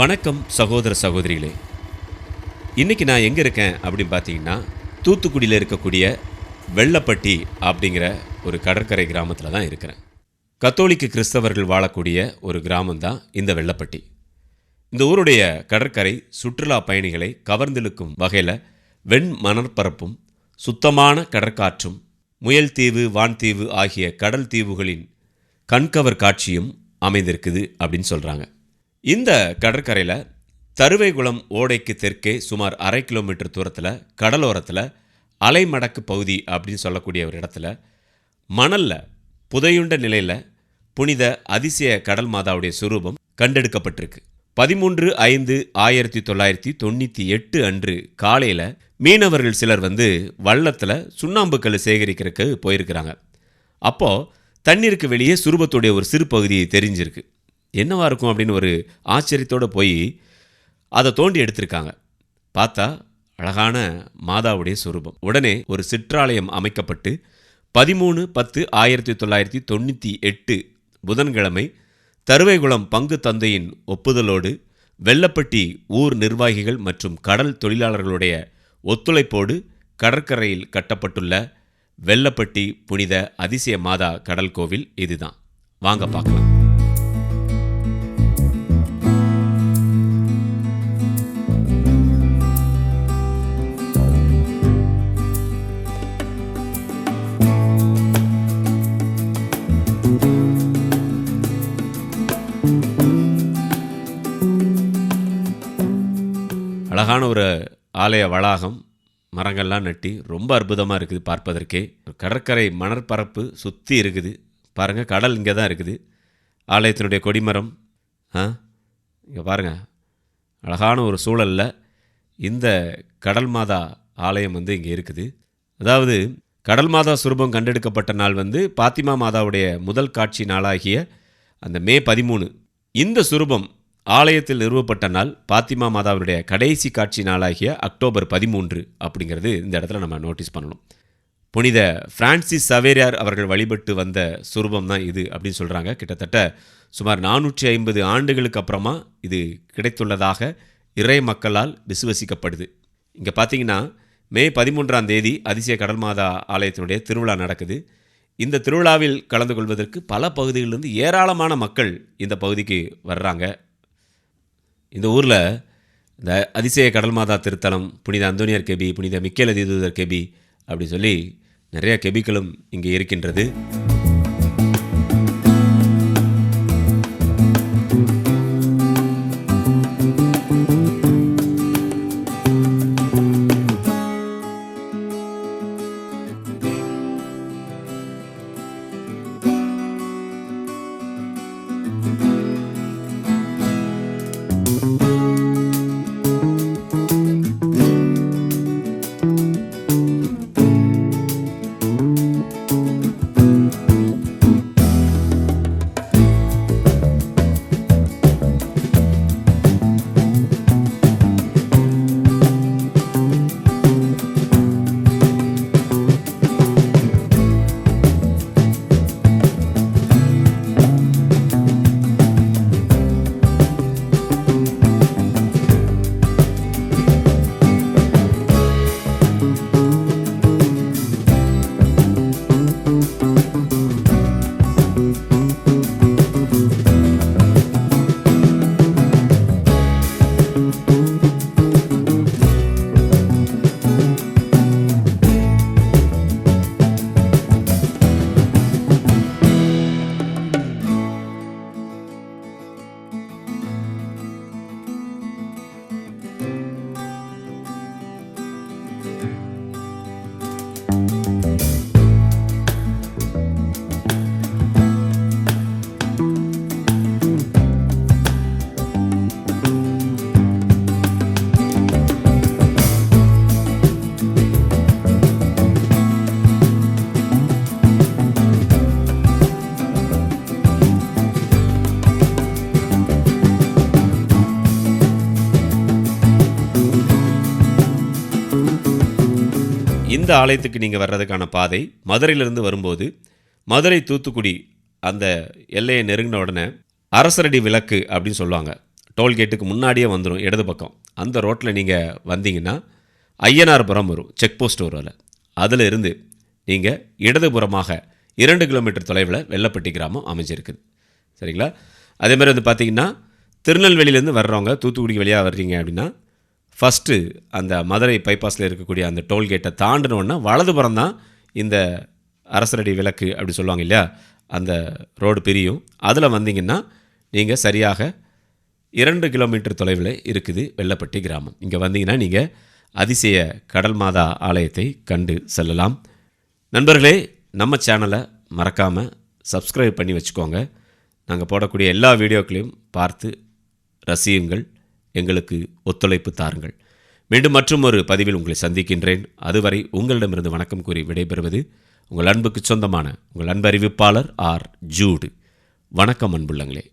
வணக்கம் சகோதர சகோதரிகளே. இன்னைக்கு நான் எங்கே இருக்கேன் அப்படின்னு பார்த்தீங்கன்னா தூத்துக்குடியில் இருக்கக்கூடிய வெள்ளப்பட்டி அப்படிங்கிற ஒரு கடற்கரை கிராமத்தில் தான் இருக்கிறேன். கத்தோலிக்க கிறிஸ்தவர்கள் வாழக்கூடிய ஒரு கிராமம் தான் இந்த வெள்ளப்பட்டி. இந்த ஊருடைய கடற்கரை சுற்றுலா பயணிகளை கவர்ந்திழுக்கும் வகையில் வெண் மணற்பரப்பும் சுத்தமான கடற்காற்றும் முயல் தீவு வான்தீவு ஆகிய கடல் தீவுகளின் கண்கவர் காட்சியும் அமைந்திருக்குது அப்படின்னு சொல்கிறாங்க இந்த கடற்கரையில் தருவைகுளம் ஓடைக்கு தெற்கே சுமார் அரை கிலோமீட்டர் தூரத்தில் கடலோரத்தில் அலைமடக்கு பகுதி அப்படின்னு சொல்லக்கூடிய ஒரு இடத்துல மணல்ல புதையுண்ட நிலையில் புனித அதிசய கடல் மாதாவுடைய சுரூபம் கண்டெடுக்கப்பட்டிருக்கு. பதிமூன்று ஐந்து ஆயிரத்தி தொள்ளாயிரத்தி தொண்ணூற்றி எட்டு அன்று காலையில் மீனவர்கள் சிலர் வந்து வள்ளத்தில் சுண்ணாம்புக்கல் சேகரிக்கிறதுக்கு போயிருக்கிறாங்க. அப்போது தண்ணீருக்கு வெளியே சுரூபத்துடைய ஒரு சிறு பகுதி தெரிஞ்சிருக்கு. என்னவா இருக்கும் அப்படின்னு ஒரு ஆச்சரியத்தோடு போய் அதை தோண்டி எடுத்திருக்காங்க. பார்த்தா அழகான மாதாவுடைய சுரூபம். உடனே ஒரு சிற்றாலயம் அமைக்கப்பட்டு பதிமூணு பத்து ஆயிரத்தி தொள்ளாயிரத்தி தொண்ணூற்றி எட்டு புதன்கிழமை தருவைகுளம் பங்கு தந்தையின் ஒப்புதலோடு வெள்ளப்பட்டி ஊர் நிர்வாகிகள் மற்றும் கடல் தொழிலாளர்களுடைய ஒத்துழைப்போடு கடற்கரையில் கட்டப்பட்டுள்ள வெள்ளப்பட்டி புனித அதிசய மாதா கடல் கோவில் இதுதான். வாங்க பார்க்கலாம். அழகான ஒரு ஆலய வளாகம் மரங்கள்லாம் நட்டி ரொம்ப அற்புதமாக இருக்குது பார்ப்பதற்கே. கடற்கரை மணற்பரப்பு சுற்றி இருக்குது. பாருங்கள் கடல் இங்கே தான் இருக்குது. ஆலயத்தினுடைய கொடிமரம் ஆ? இங்கே பாருங்கள் அழகான ஒரு சூழலில் இந்த கடல் மாதா ஆலயம் வந்து இங்கே இருக்குது. அதாவது கடல் மாதா சுரூபம் கண்டெடுக்கப்பட்ட நாள் வந்து பாத்திமா மாதாவுடைய முதல் காட்சி நாளாகிய அந்த மே பதிமூணு. இந்த சுரூபம் ஆலயத்தில் நிறுவப்பட்ட நாள் பாத்திமா மாதாவுடைய கடைசி காட்சி நாளாகிய அக்டோபர் பதிமூன்று அப்படிங்கிறது இந்த இடத்துல நம்ம நோட்டீஸ் பண்ணணும். புனித பிரான்சிஸ் சவேரியார் அவர்கள் வழிபட்டு வந்த சுரூபம் தான் இது அப்படின்னு சொல்கிறாங்க கிட்டத்தட்ட சுமார் நானூற்றி ஐம்பது ஆண்டுகளுக்கு அப்புறமா இது கிடைத்துள்ளதாக இறை மக்களால் விசுவசிக்கப்படுது. இங்கே பார்த்தீங்கன்னா மே பதிமூன்றாம் தேதி அதிசய கடல் மாதா ஆலயத்தினுடைய திருவிழா நடக்குது. இந்த திருவிழாவில் கலந்து கொள்வதற்கு பல பகுதிகளிலிருந்து ஏராளமான மக்கள் இந்த பகுதிக்கு வர்றாங்க. இந்த ஊரில் இந்த அதிசய கடல் மாதா திருத்தலம் புனித அந்தோனியார் கெபி புனித மிக்கேல அதிதூதர் கெபி அப்படி சொல்லி நிறைய கெபிக்களும் இங்கே இருக்கின்றது. இந்த ஆலயத்துக்கு நீங்கள் வர்றதுக்கான பாதை மதுரையிலிருந்து வரும்போது மதுரை தூத்துக்குடி அந்த எல்லையை நெருங்கின உடனே அரசரடி விளக்கு அப்படின்னு சொல்லுவாங்க. டோல்கேட்டுக்கு முன்னாடியே வந்துடும் இடது பக்கம். அந்த ரோட்டில் நீங்கள் வந்தீங்கன்னா ஐயனார்புரம் வரும் செக் போஸ்ட் வரும் அதில். அதில் இருந்து நீங்கள் இடதுபுறமாக இரண்டு கிலோமீட்டர் தொலைவில் வெள்ளப்பட்டி கிராமம் அமைஞ்சிருக்குது சரிங்களா? அதே மாதிரி வந்து பார்த்தீங்கன்னா திருநெல்வேலியிலேருந்து வர்றவங்க தூத்துக்குடி வழியாக வர்றீங்க அப்படின்னா ஃபஸ்ட்டு அந்த மதுரை பைபாஸில் இருக்கக்கூடிய அந்த டோல்கேட்டை தாண்டினோன்னா வலதுபுறம் தான் இந்த அரசரடி விளக்கு அப்படி சொல்லுவாங்க இல்லையா? அந்த ரோடு பிரியும். அதில் வந்தீங்கன்னா நீங்கள் சரியாக இரண்டு கிலோமீட்டர் தொலைவில் இருக்குது வெள்ளப்பட்டி கிராமம். இங்கே வந்தீங்கன்னா நீங்கள் அதிசய கடல் மாதா ஆலயத்தை கண்டு செல்லலாம். நண்பர்களே நம்ம சேனலை மறக்காமல் சப்ஸ்கிரைப் பண்ணி வச்சுக்கோங்க. நாங்கள் போடக்கூடிய எல்லா வீடியோக்களையும் பார்த்து ரசியுங்கள். எங்களுக்கு ஒத்துழைப்பு தாருங்கள். மீண்டும் மற்றும் ஒரு பதிவில் உங்களை சந்திக்கின்றேன். அதுவரை உங்களிடமிருந்து வணக்கம் கூறி விடைபெறுவது உங்கள் அன்புக்கு சொந்தமான உங்கள் அன்பு அறிவிப்பாளர் ஆர். ஜூடு. வணக்கம் அன்புள்ளங்களே.